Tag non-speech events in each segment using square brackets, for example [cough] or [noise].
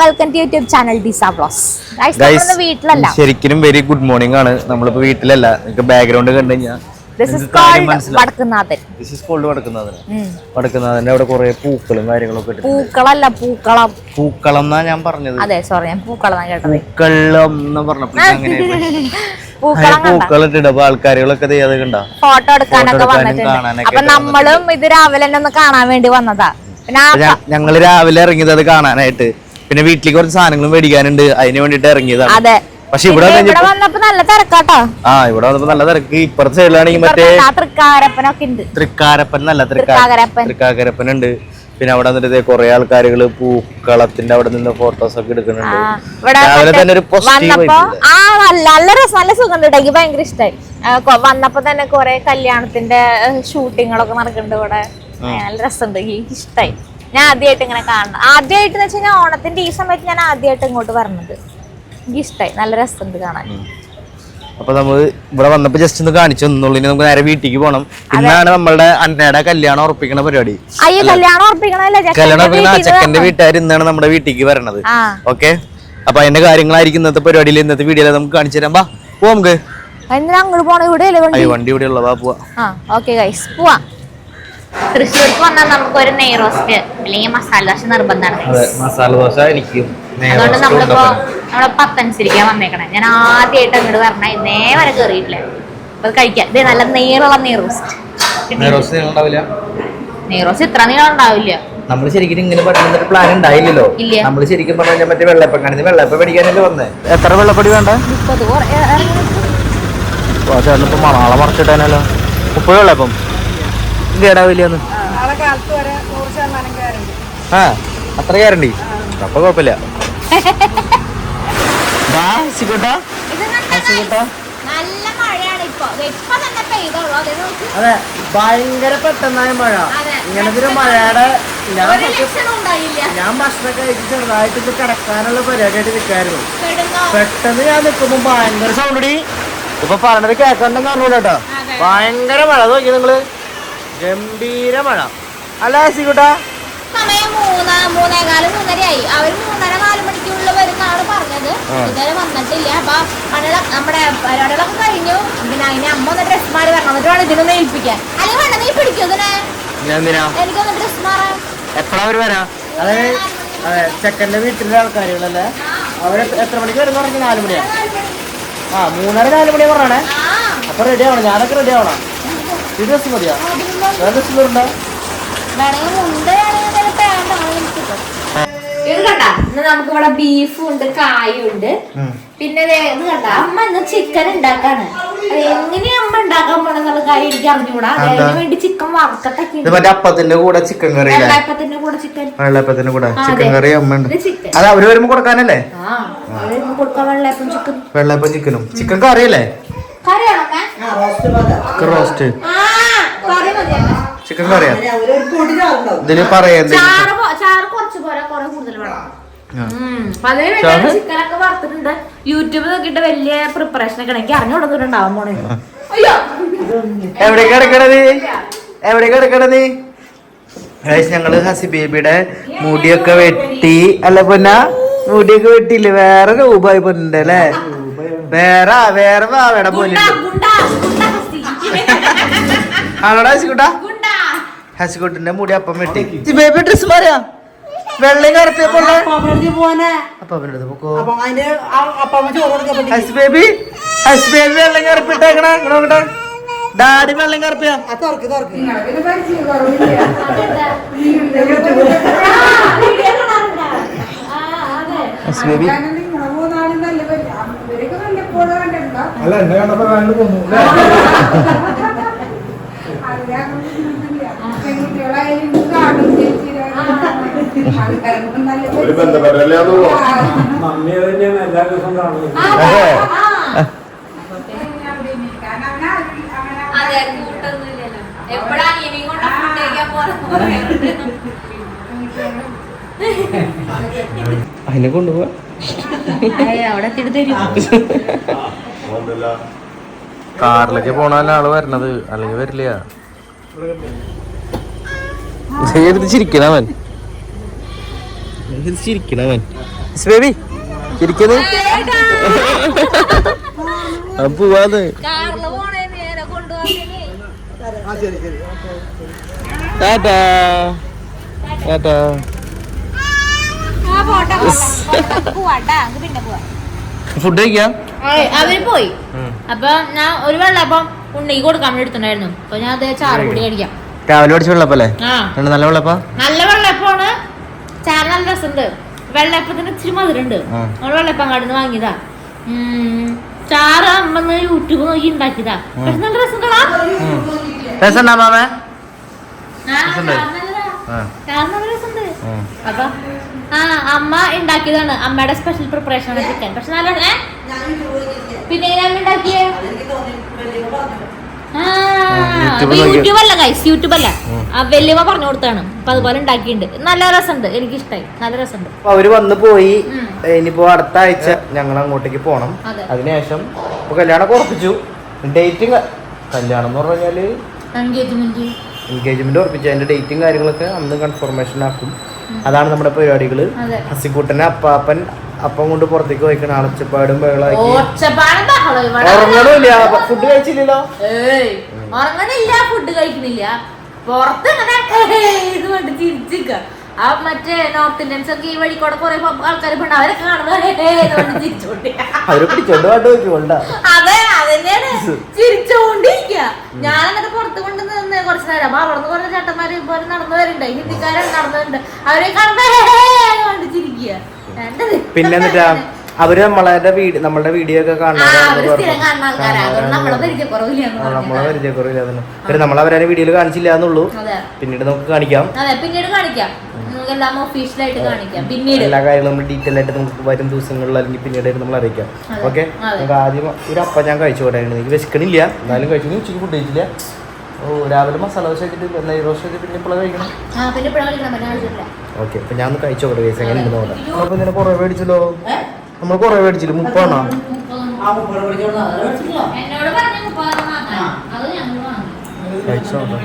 Welcome to YouTube channel ഡിസ ബ്ലോസ് നമ്മൾ വീട്ടിലല്ല. ശരിക്കും വെരി ഗുഡ് മോർണിംഗ് ആണ്. നമ്മളിപ്പോ വീട്ടിലല്ല. നിങ്ങൾക്ക് ബാക്ക്ഗ്രൗണ്ട് കണ്ടു കഴിഞ്ഞാൽ വടക്കുന്നതിന്റെ അവിടെ കുറെ പൂക്കളും കാര്യങ്ങളൊക്കെ പൂക്കളല്ല പൂക്കളം. പൂക്കളം എന്നാ ഞാൻ പറഞ്ഞത്. അതെ സോറി ഞാൻ പൂക്കളം എന്നാ കേട്ടത്. പൂക്കളം എന്ന് പറഞ്ഞപ്പോ അങ്ങനെ [laughs] പൂക്കളം കണ്ട. പൂക്കളം അപ്പൊ ആൾക്കാരുകളൊക്കെ ഫോട്ടോ എടുക്കാനൊക്കെ വന്നിട്ടുണ്ട്. അപ്പൊ നമ്മളും ഇത് രാവിലെ ഒന്ന് കാണാൻ വേണ്ടി വന്നതാ. ഞങ്ങൾ രാവിലെ ഇറങ്ങിയത് അത് കാണാനായിട്ട്. പിന്നെ വീട്ടിലേക്ക് കുറച്ച് സാധനങ്ങളും മേടിക്കാനുണ്ട്. അതിന് വേണ്ടിട്ട് ഇറങ്ങിയതാണ്. അതെ. പക്ഷെ ഇവിടെ വന്നപ്പോ നല്ല തിരക്കാട്ടോ. ആ ഇവിടെ വന്നപ്പോ നല്ല തിരക്ക്. ഇപ്പുറത്തെ സൈഡിലാണെങ്കിൽ മറ്റേ തൃക്കാരപ്പനൊക്കെ ഉണ്ട്. തൃക്കാരപ്പൻ നല്ല തൃക്കാകരപ്പൻ ഉണ്ട്. പിന്നെ അവിടെ വന്നിട്ട് കുറെ ആൾക്കാരുകൾ പൂക്കളത്തിന്റെ അവിടെ നിന്ന് ഫോട്ടോസ് ഒക്കെ എടുക്കുന്നുണ്ട്. രാവിലെ തന്നെ ഒരു നല്ല നല്ല രസം നല്ല സുഖം ഉണ്ട്. എനിക്ക് ഭയങ്കര ഇഷ്ടമായി വന്നപ്പോ തന്നെ കൊറേ കല്യാണത്തിന്റെ ഷൂട്ടിങ്ങുകളൊക്കെ നടക്കുന്നുണ്ട് ഇവിടെ. നല്ല രസമുണ്ട്. എനിക്ക് ഇഷ്ടമായി ഞാൻ ആദ്യമായിട്ട് ഇങ്ങനെ കാണണം ആദ്യമായിട്ട് വെച്ച് കഴിഞ്ഞാൽ ഓണത്തിന്റെ ഈ സമയത്ത് ഞാൻ ആദ്യമായിട്ട് ഇങ്ങോട്ട് പറഞ്ഞത് എനിക്ക് ഇഷ്ടമായി നല്ല രസമുണ്ട് കാണാൻ. അപ്പൊ നമ്മൾ ഇവിടെ വന്നപ്പോ ജസ്റ്റ് ഒന്ന് കാണിച്ചു തന്നുള്ളൂ. നമുക്ക് നേരെ വീട്ടിലേക്ക് പോകണം ഇന്നാണ് നമ്മളുടെ അന്നയുടെ കല്യാണം ഉറപ്പിക്കണ പരിപാടി. കല്യാണം ആ വീട്ടുകാർ ഇന്നാണ് നമ്മുടെ വീട്ടിലേക്ക് വരണത്. ഓക്കെ അപ്പൊ അതിന്റെ കാര്യങ്ങളായിരിക്കും ഇന്നത്തെ പരിപാടിയിൽ ഇന്നത്തെ വീഡിയോയിൽ നമുക്ക് കാണിച്ചു തരാം. ബാ പോവാം നമുക്ക്. അങ്ങോട്ട് പോണ ഇവിടെ വണ്ടി? ഇവിടെ ഉള്ളതാ പോവാ. ഓക്കെ ഗൈസ് പോവാം. തൃശ്ശൂർക്ക് വന്നാൽ നമുക്ക് ഒരു നെയ് റോസ്റ്റ് അല്ലെങ്കിൽ മസാല ദോശ നിർബന്ധമാണ് അതെ മസാല ദോശ എനിക്കും അതുകൊണ്ട് നമ്മളിപ്പോ നമ്മളെ പത്തനുസരിക്കാൻ വന്നേക്കണേ. ഞാൻ ആദ്യമായിട്ട് അങ്ങോട്ട് പറഞ്ഞ ഇന്നേ വരെ കയറിയിട്ടില്ല അപ്പൊ കഴിക്കാം. ഇത് നല്ല നീളമുള്ള നെയ് റോസ്റ്റ് നെയ്റോസ്റ്റ് ഉണ്ടാവില്ല? നെയ് റോസ്റ്റ് ഇത്ര നീളം ഉണ്ടാവില്ല. നമ്മൾ ശരിക്കും ഇങ്ങനെ പഠിക്കുന്ന പ്ലാൻ ഉണ്ടായില്ലല്ലോ? ഇല്ല. നമ്മൾ ശരിക്കും പറഞ്ഞു കഴിഞ്ഞാൽ മറ്റേ വെള്ളപ്പം കാണിച്ച് വെള്ളപ്പം വന്നേ? എത്ര വെള്ളപ്പൊടി വേണ്ട? മണാളെ മറച്ചിട്ടാനല്ലോ. മുപ്പത് വെള്ളപ്പം കേടാവില്ലെന്ന് ആ അത്ര കയറണ്ടി അപ്പൊ കുഴപ്പമില്ല. അത് ഭയങ്കര പെട്ടെന്നായ മഴ. ഇങ്ങനത്തെ ഒരു മഴയുടെ ഞാൻ ഞാൻ ഭക്ഷണം കഴിച്ച് ചെറുതായിട്ട് ഇത് കിടക്കാനുള്ള പരിപാടിയായിട്ട് നിൽക്കായിരുന്നു പെട്ടെന്ന് ഞാൻ നിൽക്കുമ്പോ ഭയങ്കര സൗണ്ടടി ഇപ്പൊ പറഞ്ഞത് കേൾക്കണ്ടെന്ന് പറഞ്ഞൂടാ അതെ. ഭയങ്കര മഴ. നോക്കി നിങ്ങൾ. ഗംഭീര മഴ അല്ല സിഗുട്ടാ സമയം മൂന്ന് മൂന്നേകാൽ മൂന്നരയായി. അവർ മൂന്നര നാല് മണിക്കുള്ള വരുന്നാണ് പറഞ്ഞത്. ഇതുവരെ വന്നിട്ടില്ല. അപ്പൊ പണികള നമ്മുടെ പരിപാടികളൊക്കെ കഴിഞ്ഞു. പിന്നെ അതിനെ അമ്മ ഒന്ന് ഡ്രസ് മാറി വരണം. എന്നിട്ട് വേണം ഇതിനൊന്ന് ഏൽപ്പിക്കാൻ. അല്ലെങ്കിൽ വേണ്ട നീ പിടിക്കൂ ഇതിനെ. എനിക്കൊന്ന് ഡ്രസ് മാറാൻ. എപ്പോഴാ അവർ വരാ? അതെ അതെ ചെക്കന്റെ വീട്ടിലെ ആൾക്കാരുകളല്ലേ? അവർ എത്ര മണിക്ക് വരുന്ന പറഞ്ഞു നാല് മണിയാണ് ആ മൂന്നര നാല് മണിയാണ് പറഞ്ഞേ ആ. അപ്പൊ റെഡി ആവണം. ഞാനൊക്കെ റെഡി ആവണം. ഈ ഡ്രസ് മതിയാ വേറെ പാന്റ് ഇത് കണ്ട? ഇന്ന് നമുക്ക് ഇവിടെ ബീഫും ഉണ്ട് കായുണ്ട് പിന്നെ ഇത് കണ്ട? അമ്മ ഇന്ന് ചിക്കൻ ഉണ്ടാക്കാണ്. എങ്ങനെയാ അമ്മ ഉണ്ടാക്കാൻ പോണെന്നുള്ള കാര്യം എനിക്ക് അറിഞ്ഞുകൂടാ അതിന് വേണ്ടി ചിക്കൻ വറുക്കട്ടൊക്കെ അപ്പത്തിന്റെ കൂടെ ചിക്കൻ കറി വെള്ളയപ്പത്തിന്റെ കൂടെ ചിക്കൻ. വെള്ളയപ്പത്തിന്റെ കൂടെ ചിക്കൻ കറി അമ്മ അത് അവർ വരുമ്പോ കൊടുക്കാനല്ലേ? കൊടുക്കാൻ വെള്ളയപ്പം ചിക്കൻ. വെള്ളയപ്പം ചിക്കനും. ചിക്കൻ കറി അല്ലേ കറിയാണോ അമ്മേ? ചിക്കൻ റോസ്റ്റ് ചിക്കൻ കറിയാ? ഇതിൽ ചിക്കനൊക്കെ വറുത്തിട്ടുണ്ട്. യൂട്യൂബ് നോക്കിയിട്ട് വലിയ പ്രിപ്പറേഷൻ ഒക്കെ എനിക്ക് അറിഞ്ഞുകൊടുത്തിട്ടുണ്ടാവാൻ പോണേ. അയ്യോ! എവിടെ കിടക്കണത്? എവിടെ കിടക്കണത്? ഞങ്ങൾ ഹസി ബേബിയുടെ മുടിയൊക്കെ വെട്ടി. അല്ല പൊന്ന മുടിയൊക്കെ വെട്ടിയില്ലേ? വേറെ രൂപമായി പൊന്നുണ്ട് അല്ലേ? വേറെ വേറെ വാവേടെ പോലെ ഗുണ്ട ഗുണ്ട ഗുണ്ട ഹസി. ആണോടാ ഹസിക്കുട്ടാ ഗുണ്ട. ഹസിക്കുട്ടിന്റെ മുടി അപ്പം വെട്ടി. ബേബി ഡ്രസ് മാറിയാ? വെള്ളയും കറുത്തിയപ്പോ അപ്പൊ അവന്റെ പൊക്കോ. ഹസ് ബേബി ഹസ് ബേബി വെള്ളം കറുപ്പിട്ടേക്കണ. ഇങ്ങോട്ടെ ഡാഡി വെള്ളം കറുപ്പിയാ? ഹസ് ബേബി. അല്ല എന്നെ കണ്ടപ്പോ ഒരു ബന്ധപ്പെട്ടല്ലേ മമ്മിയെ തന്നെയാണ് എല്ലാ ദിവസവും കാണുന്നത്. അതിനെ കൊണ്ടുപോവാ. അവിടെ എത്തിയിട്ട് തരും. കാറിലൊക്കെ പോണല്ല ആൾ വരണത് അല്ലെങ്കിൽ വരില്ല. എടുത്ത് ചിരിക്കണ അവൻ? ചിരിക്കണവൻ ബേബി ചിരിക്കുന്നു പോവാത് ടാറ്റാ. ടാറ്റാ. ഫുഡ് കഴിക്കാം? അവർ പോയി. അപ്പൊ ഞാൻ ഒരു വെള്ളപ്പം ഉണ്ണിക്ക് കൊടുക്കാൻ വേണ്ടി എടുത്തിട്ടുണ്ടായിരുന്നു. അപ്പൊ ഞാൻ അതേ ചാറ് കൂടി കഴിക്കാം രാവിലെ പഠിച്ച വെള്ളപ്പല്ലേ? ആ. നല്ല വെള്ളപ്പ? നല്ല വെള്ളപ്പാണ് ചാറ് നല്ല രസമുണ്ട്. വെള്ളപ്പത്തിന് ഇച്ചിരി മധുരമുണ്ട്. നമ്മൾ വെള്ളയപ്പം കടന്ന് വാങ്ങിയതാ. ഉം, ചാറ് അമ്മ യൂട്യൂബ് നോക്കി ഉണ്ടാക്കിയതാ. പക്ഷെ നല്ല രസമുണ്ടടാ. രസം നല്ല രസമുണ്ട്. അപ്പൊ ആ അമ്മ ഉണ്ടാക്കിയതാണ് അമ്മയുടെ സ്പെഷ്യൽ പ്രിപ്പറേഷൻ ആണ് ചിക്കൻ പക്ഷെ നല്ല? പിന്നെ യൂട്യൂബല്ല അമ്മ ഉണ്ടാക്കിയേ യൂട്യൂബ് അല്ല ഗൈസ് യൂട്യൂബ് അല്ല. ആ. പറഞ്ഞു കൊടുത്താണ്. അപ്പൊ അതുപോലെ ഉണ്ടാക്കിയിട്ടുണ്ട് നല്ല രസമുണ്ട്. എനിക്ക് ഇഷ്ടമായി നല്ല രസമുണ്ട്. അവർ വന്നു പോയി. ഇനിയിപ്പോ അടുത്ത ആഴ്ച ഞങ്ങൾ അങ്ങോട്ടേക്ക് പോണം. അതെ. അതിനുശേഷം ഇപ്പൊ കല്യാണം ഉറപ്പിച്ചു. ഡേറ്റിംഗ് കല്യാണം എന്ന് പറഞ്ഞാൽ എൻഗേജ്മെന്റ് എൻഗേജ്മെന്റ് ഉറപ്പിച്ചു. അതിന്റെ ഡേറ്റും കാര്യങ്ങളൊക്കെ അന്ന് കൺഫർമേഷൻ ആക്കും. അതാണ് നമ്മുടെ പരിപാടികൾ ഹസിക്കൂട്ടനെ അപ്പാപ്പൻ അപ്പം കൊണ്ട് പുറത്തേക്ക് പോയിക്കണ. അളച്ചപ്പാടും ഉറങ്ങണില്ല ഫുഡ് കഴിച്ചില്ലല്ലോ? ഉറങ്ങണില്ല ഫുഡ് കഴിക്കണില്ല. പുറത്ത് ഇങ്ങനെ [laughs] ആ മറ്റേ നോർത്ത് ഇന്ത്യൻസ് ഒക്കെ ഈ വഴി കൂടെ കുറെ ആൾക്കാർ പണ്ട് അവരെ കാണുമ്പോൾ ചിരിച്ചോണ്ടി അതെ അതന്നെയാണ്. ചിരിച്ചോണ്ടിരിക്ക. ഞാൻ എന്നിട്ട് പുറത്ത് കൊണ്ട് നിന്ന് കുറച്ച് നേരം. അപ്പൊ അവിടെ നിന്ന് കുറെ ചേട്ടന്മാര് ഇപ്പൊ നടന്നു വരുന്നുണ്ട്. ഹിന്ദിക്കാരൻ നടന്നുണ്ട്. അവരെ കാണുമ്പോ ചിരിക്കുക. പിന്നെ എന്നിട്ടാ അവർ നമ്മളെ വീട് നമ്മളുടെ വീഡിയോ ഒക്കെ കാണുന്ന നമ്മളെ കാണുന്ന അവരെ വീഡിയോയിൽ കാണിച്ചില്ല എന്നുള്ളൂ. പിന്നീട് നമുക്ക് കാണിക്കാം. പിന്നീട് കാണിക്കാം. നമുക്ക് എല്ലാം ഒഫീഷ്യലായിട്ട് കാണിക്കാം. പിന്നീട് എല്ലാ കാര്യങ്ങളും നമ്മൾ ഡീറ്റെയിൽ ആയിട്ട് നമുക്ക് വരും ദിവസങ്ങളിൽ അല്ലെങ്കിൽ പിന്നീടായിട്ട് നമ്മൾ അറിയിക്കാം. ഓക്കെ നമുക്ക് ആദ്യം ഒരു അപ്പ ഞാൻ കഴിച്ചു കൂടായിരുന്നു എനിക്ക് വിശക്കണില്ല. എന്നാലും കഴിച്ചു. ഉച്ചയ്ക്ക് ഫുഡ് കഴിച്ചില്ല. ഓ രാവിലെ മസാല ദോശ വെച്ചിട്ട് നെയ് ദോശ വെച്ചിട്ട് പിന്നെ ഇപ്പോൾ കഴിക്കണം. ഓക്കെ അപ്പം ഞാൻ ഒന്ന് കഴിച്ചു നോക്കട്ടെ കേസ് എങ്ങനെ ഉണ്ടെന്ന് നോക്കാം അപ്പോൾ ഇങ്ങനെ കുറേ മേടിച്ചല്ലോ? നമ്മൾ കുറേ മേടിച്ചില്ല? മുപ്പാണോ? എന്നോട് പറഞ്ഞു മുപ്പതെണ്ണം വാങ്ങാൻ. അത് ഞങ്ങൾ വാങ്ങി. കഴിച്ചു നോക്കാം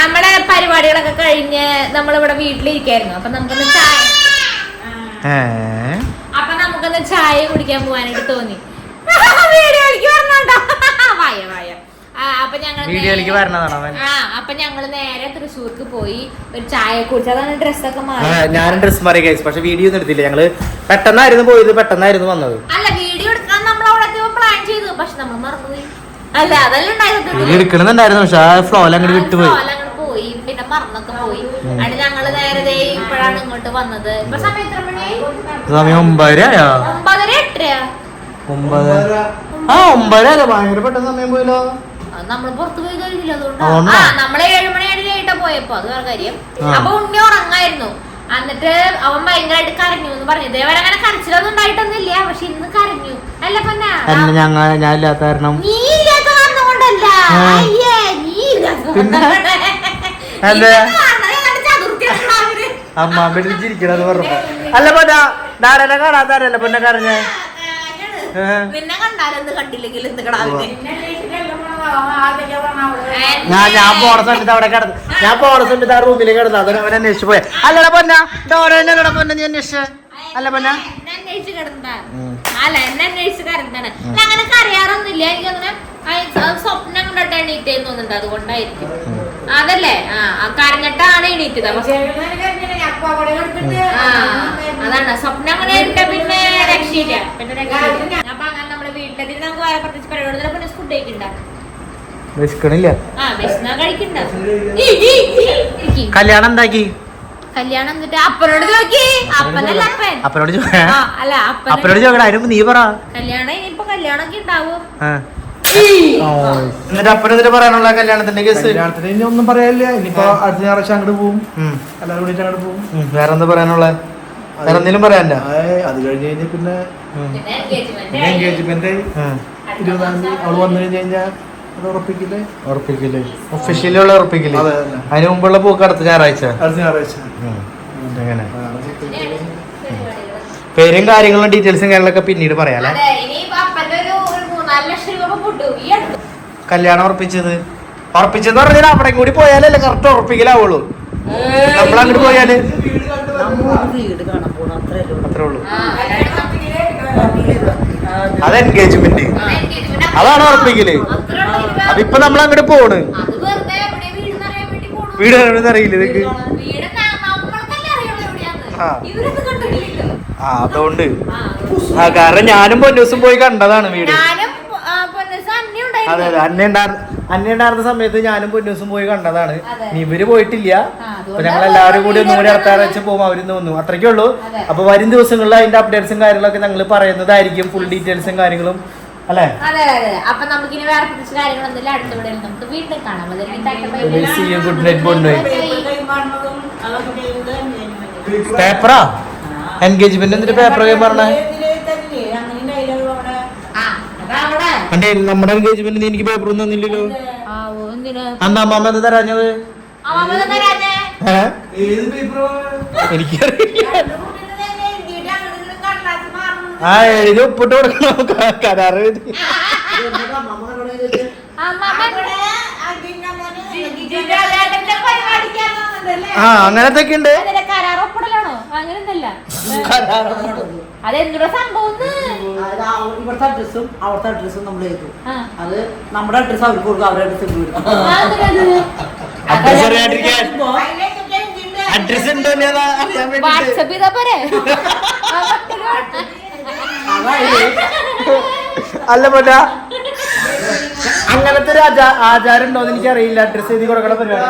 നമ്മുടെ പരിപാടികളൊക്കെ കഴിഞ്ഞ് നമ്മളിവിടെ വീട്ടിലിരിക്കായിരുന്നു. അപ്പൊ നമുക്കൊന്ന് ചായ അപ്പൊ നമുക്കൊന്ന് ചായ കുടിക്കാൻ പോവാനായിട്ട് തോന്നി. [laughs] [laughs] വായ അപ്പൊ ഞങ്ങൾ അപ്പൊ നേരെ തൃശ്ശൂർക്ക് പോയി ഒരു ചായ കുടിച്ചു. അതാണ് ഡ്രസ്സൊക്കെ മാറി. ഡ്രസ് മാറി കഴിച്ചു പക്ഷെ വീഡിയോ ഒന്നും എടുത്തില്ല. ഞങ്ങൾ പെട്ടെന്നായിരുന്നു പോയത് പെട്ടെന്നായിരുന്നു വന്നത്. അല്ല വീഡിയോ എടുക്കാൻ നമ്മൾ അവിടെ പ്ലാൻ ചെയ്തു. പക്ഷെ നമ്മൾ മറന്നുപോയി. അല്ല അതല്ല ഉണ്ടായിരുന്നു എടുക്കണമെന്നുണ്ടായിരുന്നു പക്ഷെ ആ ഫ്ലോയിൽ അങ്ങോട്ട് വിട്ടുപോയി. അങ്ങോട്ട് പോയി. അവിടെ ഞങ്ങൾ നേരത്തെ ഇപ്പോഴാണ് ഇങ്ങോട്ട് വന്നത്. ഇപ്പൊ സമയം എത്ര മണി? സമയം ഒമ്പതര ഒമ്പതര എട്ടരയാ. ഒമ്പത്. ആ ഒമ്പതര ഭയങ്കര പെട്ടെന്ന് സമയം പോയല്ലോ. അത് നമ്മൾ പുറത്ത് പോയി കഴിഞ്ഞില്ല അതുകൊണ്ട്? ആ നമ്മൾ ഏഴുമണിയായിട്ട് കഴിഞ്ഞിട്ടാ പോയപ്പോ അത് വേറെ കാര്യം. അപ്പൊ ഉണ്ണി ഉറങ്ങായിരുന്നു. എന്നിട്ട് അവൻ ഭയങ്കരമായിട്ട് കരഞ്ഞു എന്ന് പറഞ്ഞു. ഇതേവരെ അങ്ങനെ കരച്ചിലൊന്നും ഉണ്ടായിട്ടൊന്നുമില്ല പക്ഷെ ഇന്ന് കരഞ്ഞു. അല്ല പിന്നെ. ഞങ്ങൾ ഞങ്ങ ഞാൻ ഇല്ലാത്ത കാരണം. നീ ഇല്ലാത്ത കാരണം കൊണ്ടല്ല. അയ്യേ നീ ഇല്ലാത്ത അതെ. അവർ. അമ്മ ചിരിക്കണത് പറഞ്ഞു അല്ല പൊന്ന നാടനെ കാണാതാരല്ല പൊന്നെ കരഞ്ഞേ? എന്ത് ഞാൻ ഞാൻ പോണ സമയത്ത് അവിടെ കിടന്നു ഞാൻ പോണ സമയത്ത് ആ റൂമിൽ കിടന്നു അതിന് അവൻ അന്വേഷിച്ചു പോയ. അല്ലടാ പൊന്ന ഡോറന്നല്ലടാ പൊന്ന നീ അന്വേഷിച്ച. അല്ല പൊന്ന. എന്നെ. അല്ല എന്നെ അന്വേഷിച്ച് അല്ല അങ്ങനെ കരയാറൊന്നുമില്ല. എനിക്കങ്ങനെ സ്വപ്നം കണ്ടിട്ട് എണീറ്റേന്ന് തോന്നുന്നുണ്ട്. അതുകൊണ്ടായിരിക്കും. അതല്ലേ? ആ കരഞ്ഞിട്ടാണ് എണീറ്റത്. അതാണ്. സ്വപ്നം അങ്ങനെ ഇട്ട പിന്നെ രക്ഷയില്ല. പിന്നെ രക്ഷയില്ല. അപ്പൊ അങ്ങനെ നമ്മുടെ വീട്ടിലെത്തി നമുക്ക് വേറെ പ്രത്യേകിച്ച് പരിപാടി പിന്നെ ഫുഡ് വിശക്കണില്ല. കല്യാണം എന്താക്കി? കല്യാണം എന്നിട്ട് അപ്പനോട് ചോദിക്കി. അപ്പനല്ല അപ്പൻ. അപ്പനോട് അല്ല അപ്പനോട് ചോദിക്കണം അതിന് നീ പറ. കല്യാണം ഇനിയിപ്പോ കല്യാണമൊക്കെ ഉണ്ടാവും? ആ. എന്നിട്ട് അപ്പൊ എന്നിട്ട് പറയാനുള്ള കല്യാണത്തിന്റെ കേസ് കല്യാണത്തിന് ഇനി ഒന്നും പറയാനില്ല. ഇനിയിപ്പോ അടുത്ത ഞായറാഴ്ച അങ്ങോട്ട് പോകും എല്ലാവരും കൂടിയിട്ട് അങ്ങോട്ട് പോകും വേറെ എന്താ പറയാനുള്ള? വേറെ എന്തെങ്കിലും പറയാനില്ല അത് കഴിഞ്ഞ് കഴിഞ്ഞാൽ പിന്നെ. എൻഗേജ്മെന്റ് ഇരുപതാം തീയതി അവൾ വന്നു കഴിഞ്ഞ് കഴിഞ്ഞാൽ അത് ഉറപ്പിക്കില്ലേ? ഉറപ്പിക്കില്ലേ? ഒഫീഷ്യലി ഉള്ള ഉറപ്പിക്കില്ലേ. അതിന് മുമ്പുള്ള പോക്ക് അടുത്ത ഞായറാഴ്ച? അടുത്ത ഞായറാഴ്ച. അങ്ങനെ പേരും കാര്യങ്ങളും ഡീറ്റെയിൽസും കാര്യങ്ങളൊക്കെ പിന്നീട് പറയാലേ അതെ ഇനിയിപ്പോ അപ്പന്റെ ഒരു ഒരു മൂന്നാൽ ലക്ഷം രൂപ പൊട്ടു ഈ അടുത്ത് കല്യാണം ഉറപ്പിച്ചത്? ഉറപ്പിച്ചെന്ന് പറഞ്ഞാൽ അവിടെ കൂടി പോയാലല്ലേ കറക്റ്റ് ഉറപ്പിക്കലാവുള്ളൂ. നമ്മളങ്ങോട്ട് പോയാൽ? വീട് കാണാൻ പോകണം അത്രേ ഉള്ളൂ. അത് എൻഗേജ്മെന്റ് അതാണ് ഉറപ്പിക്കൽ. അപ്പൊ ഇപ്പൊ നമ്മൾ അങ്ങോട്ട് പോണ്. അത് വെറുതെ എവിടെ വീടെന്ന് അറിയാൻ വേണ്ടി പോണു. വീട് അറിയില്ല ഇതൊക്കെ. ആ. അതുകൊണ്ട്. ആ. കാരണം ഞാനും പൊന്നൂസും പോയി കണ്ടതാണ് വീട് ഞാനും ആ, പൊന്നൂസ് അന്നയും ഉണ്ടായിരുന്നു. അതെ അതെ. അന്ന ഉണ്ടായിരുന്ന അന്ന ഉണ്ടായിരുന്ന സമയത്ത് ഞാനും പൊന്നൂസും പോയി കണ്ടതാണ്. ഇനി ഇവർ പോയിട്ടില്ല. അപ്പൊ ഞങ്ങൾ എല്ലാവരും കൂടി ഒന്നും കൂടി അടുത്താറ് വെച്ച് പോകും. അവരും തോന്നുന്നു അത്രയ്ക്കേ ഉള്ളൂ. അപ്പൊ വരും ദിവസങ്ങളിൽ അതിന്റെ അപ്ഡേറ്റ്സും കാര്യങ്ങളൊക്കെ ഞങ്ങൾ പറയുന്നതായിരിക്കും. ഫുൾ ഡീറ്റെയിൽസും കാര്യങ്ങളും. അല്ലേ? അതെ അതെ അപ്പൊ നമുക്കിനി വേറെ പ്രത്യേകിച്ച് കാര്യങ്ങൾ അടുത്ത നമുക്ക് വീണ്ടും കാണാം. engagement. പേപ്പറാ എൻഗേജ്മെന്റ് എന്നിട്ട് പേപ്പർ ഒക്കെ പറഞ്ഞേ ഇതിൽ തരില്ലേ? അങ്ങനെ dialogue അവിടെ ആ, അതാ അവിടെ. എന്റെ നമ്മുടെ എൻഗേജ്മെന്റ് എനിക്ക് പേപ്പർ ഒന്നും തന്നില്ലല്ലോ. ആ, ഓ, എന്തിന്? അന്ന് അമ്മാമ്മ എന്താ തരാഞ്ഞത്? എനിക്കറിയില്ല. ആ എഴുതി ഒപ്പിട്ട് കൊടുക്കണം കരാറ്? ആ അങ്ങനത്തെ ഉണ്ട്. കരാറൊപ്പിടലാണോ അങ്ങനെയൊന്നല്ല അതെന്തുടെ സംഭവം ഇവിടുത്തെ അഡ്രസ്സും അവിടുത്തെ അഡ്രസ്സും നമ്മൾ എഴുതും അത് നമ്മുടെ അഡ്രസ്സ് അവർക്ക് കൊടുക്കും അവരുടെ അഡ്രസ്സ് അഡ്രസ് അഡ്രസ് ഉണ്ടോ വാട്സപ്പ് ചെയ്താ പോരെ? [laughs] അല്ല പോറ്റാ അങ്ങനത്തെ ഒരു ആചാ- ആചാരം ഉണ്ടോ എന്ന് എനിക്കറിയില്ല. അഡ്രസ് എഴുതി കൊടുക്കണ പരിപാടി.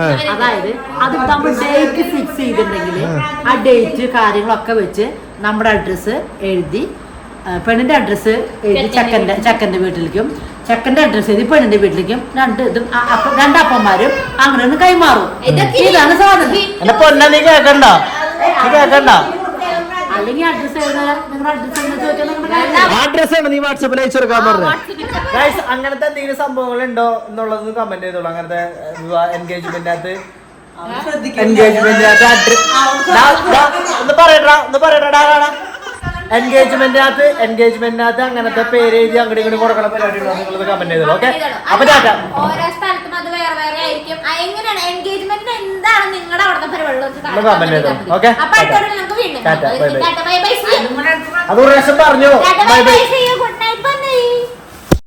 അതായത് അത് നമ്മൾ ഡേറ്റ് ഫിക്സ് ചെയ്തിട്ടുണ്ടെങ്കിൽ ആ ഡേറ്റ് കാര്യങ്ങളൊക്കെ വെച്ച് നമ്മുടെ അഡ്രസ്സ് എഴുതി പെണ്ണിന്റെ അഡ്രസ്സ് എഴുതി ചക്കന്റെ ചക്കന്റെ വീട്ടിലേക്കും. ചക്കന്റെ അഡ്രസ്സ് എഴുതി പെണ്ണിന്റെ വീട്ടിലേക്കും. രണ്ട് ഇതും രണ്ടപ്പന്മാരും അങ്ങനെ ഒന്ന് കൈമാറും. ഇതാണ് സാധനം. എന്നെ പൊന്ന നീ കേക്കണ്ട. നീ കേക്കണ്ട. അല്ലെങ്കിൽ നിങ്ങളുടെ ചോദിച്ചാൽ നിങ്ങളുടെ അഡ്രസ് ആണ് നീ വാട്സപ്പിൽ അയച്ചു കൊടുക്കാൻ പറഞ്ഞു. ഗൈസ് അങ്ങനത്തെ എന്തെങ്കിലും സംഭവങ്ങൾ ഉണ്ടോ എന്നുള്ളത് കമന്റ് ചെയ്തോളൂ. അങ്ങനത്തെ ഒന്ന് പറയട്ടാ ഒന്ന് പറയട്ടാ എൻഗേജ്മെന്റിനകത്ത് എൻഗേജ്മെന്റിനകത്ത് അങ്ങനത്തെ പേര് എഴുതി അങ്ങോട്ട് ഇങ്ങോട്ട് കൊടുക്കണ പരിപാടി ഉണ്ടോ കമന്റ് ചെയ്തോളൂ ഓക്കെ അപ്പൊ ടാറ്റ ഓരോ സ്ഥലത്തും അത് വേറെ വേറെ ആയിരിക്കും എങ്ങനെയാണ് എൻഗേജ്മെന്റ് എന്താണ് നിങ്ങളുടെ അവിടുത്തെ പരിപാടി? അപ്പൊ അടുത്തോടെ നമുക്ക് വീണ്ടും ടാറ്റ, കാണാം. bye bye. Tata, bye bye, see you. അത് ഒരു പ്രാവശ്യം പറഞ്ഞു ബൈ ബൈ.